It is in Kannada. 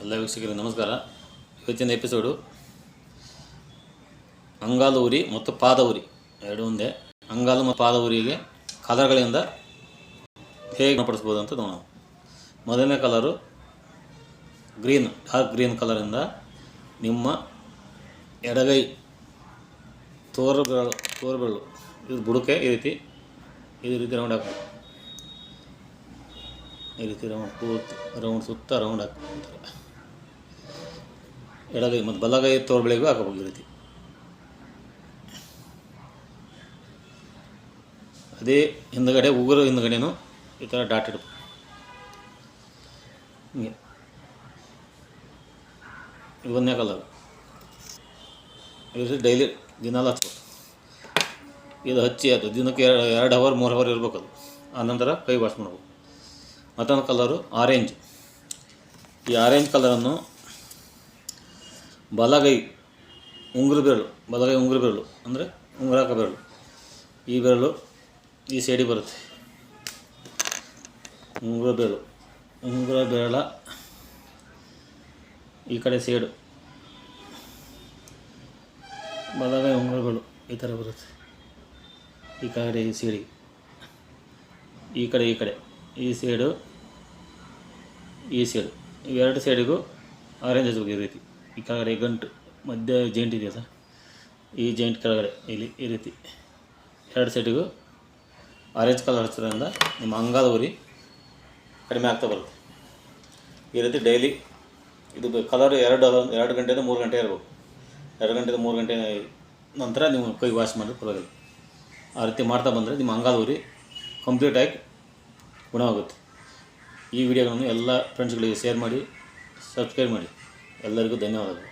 ಎಲ್ಲ ವೀಕ್ಷಕರಿಗೆ ನಮಸ್ಕಾರ. ಇವತ್ತಿನ ಎಪಿಸೋಡು ಅಂಗಾಲು ಉರಿ ಮತ್ತು ಪಾದ ಉರಿ ಎರಡು ಒಂದೇ. ಅಂಗಾಲು ಮತ್ತು ಪಾದ ಉರಿಗೆ ಕಲರ್ಗಳಿಂದ ಹೇಗೆ ಗುಣಪಡಿಸ್ಬೋದು ಅಂತ ನೋಡೋಣ. ಮೊದಲನೇ ಕಲರು ಗ್ರೀನ್ ಡಾರ್ಕ್ ಗ್ರೀನ್ ಕಲರಿಂದ ನಿಮ್ಮ ಎಡಗೈ ತೋರು ಬೆರಳು ಇದು ಬುಡಕೆ ಈ ರೀತಿ ಈ ರೀತಿ ರೌಂಡ್ ಹಾಕಿ ಈ ರೀತಿ ರೌಂಡ್ ಪೂರ್ತಿ ರೌಂಡ್ ಸುತ್ತ ರೌಂಡ್ ಹಾಕ್ತಾರೆ ಎಡಗೈ ಮತ್ತು ಬಲಗೈ ತೋರು ಬೆಳೆಗೂ ಹಾಕಬೇಕು ಈ ರೀತಿ. ಅದೇ ಹಿಂದ್ಗಡೆ, ಉಗುರು ಹಿಂದ್ಗಡೆನೂ ಈ ಥರ ಡಾಟ್ ಇಡಬೇಕು. ಹಿಂಗೆ. ಇವನ್ನೇ ಕಲರ್ ಇದು ಡೈಲಿ ದಿನಾಲು ಹಚ್ಬೇಕು. ಇದು ಹಚ್ಚಿ ಅದು ದಿನಕ್ಕೆ ಎರಡು ಎರಡು ಅವರ್ ಮೂರು ಅವರ್ ಇರ್ಬೇಕು ಅದು ಆನಂತರ ಕೈ ವಾಶ್ ಮಾಡ್ಬೇಕು. ಮತ್ತೊಂದು ಕಲರು ಆರೆಂಜ್ ಈ ಆರೆಂಜ್ ಕಲರನ್ನು ಬಲಗೈ ಉಂಗುರು ಬೆರಳು ಬಲಗೈ ಉಂಗುರು ಬೆರಳು ಅಂದರೆ ಉಂಗುರಾಕ ಬೆರಳು ಈ ಬೆರಳು ಈ ಸೈಡಿಗೆ ಬರುತ್ತೆ ಉಂಗುರ ಬೆರಳು ಉಂಗುರ ಬೆರಳ ಈ ಕಡೆ ಸೈಡು ಬಲಗೈ ಉಂಗುರ ಬೆರಳು ಈ ಥರ ಬರುತ್ತೆ ಈ ಕಡೆ ಈ ಸೈಡಿಗೆ ಈ ಕಡೆ ಈ ಕಡೆ ಈ ಸೈಡು ಈ ಸೈಡ್ ಇವೆರಡು ಸೈಡಿಗೂ ಆರೆಂಜ್ ಹಚ್ಬೇಕು ಈ ರೀತಿ. ಈ ಕೆಳಗಡೆ ಗಂಟು, ಮಧ್ಯ ಜೈಂಟ್ ಇದೆಯಲ್ಲ, ಈ ಜಾಯಿಂಟ್ ಕೆಳಗಡೆ ಇಲ್ಲಿ ಈ ರೀತಿ. ಎರಡು ಸೈಡಿಗೂ ಆರೆಂಜ್ ಕಲರ್ ಹಚ್ಚೋದ್ರಿಂದ ನಿಮ್ಮ ಅಂಗಾದ ಉರಿ ಕಡಿಮೆ ಆಗ್ತಾ ಬರುತ್ತೆ. ಈ ರೀತಿ ಡೈಲಿ ಇದು ಕಲರ್ ಎರಡು ಎರಡು ಗಂಟೆಯಿಂದ ಮೂರು ಗಂಟೆ ಇರಬೇಕು. ಎರಡು ಗಂಟೆಯಿಂದ ಮೂರು ಗಂಟೆ ನಂತರ ನೀವು ಕೈ ವಾಶ್ ಮಾಡಿದ್ರೆ ಪರವಾಗಿಲ್ಲ. ಆ ರೀತಿ ಮಾಡ್ತಾ ಬಂದರೆ ನಿಮ್ಮ ಅಂಗಾದ ಉರಿ ಕಂಪ್ಲೀಟಾಗಿ ಗುಣವಾಗುತ್ತೆ. ಈ ವಿಡಿಯೋಗಳನ್ನು ಎಲ್ಲ ಫ್ರೆಂಡ್ಸ್ಗಳಿಗೆ ಶೇರ್ ಮಾಡಿ ಸಬ್ಸ್ಕ್ರೈಬ್ ಮಾಡಿ. ಎಲ್ಲರಿಗೂ ಧನ್ಯವಾದಗಳು.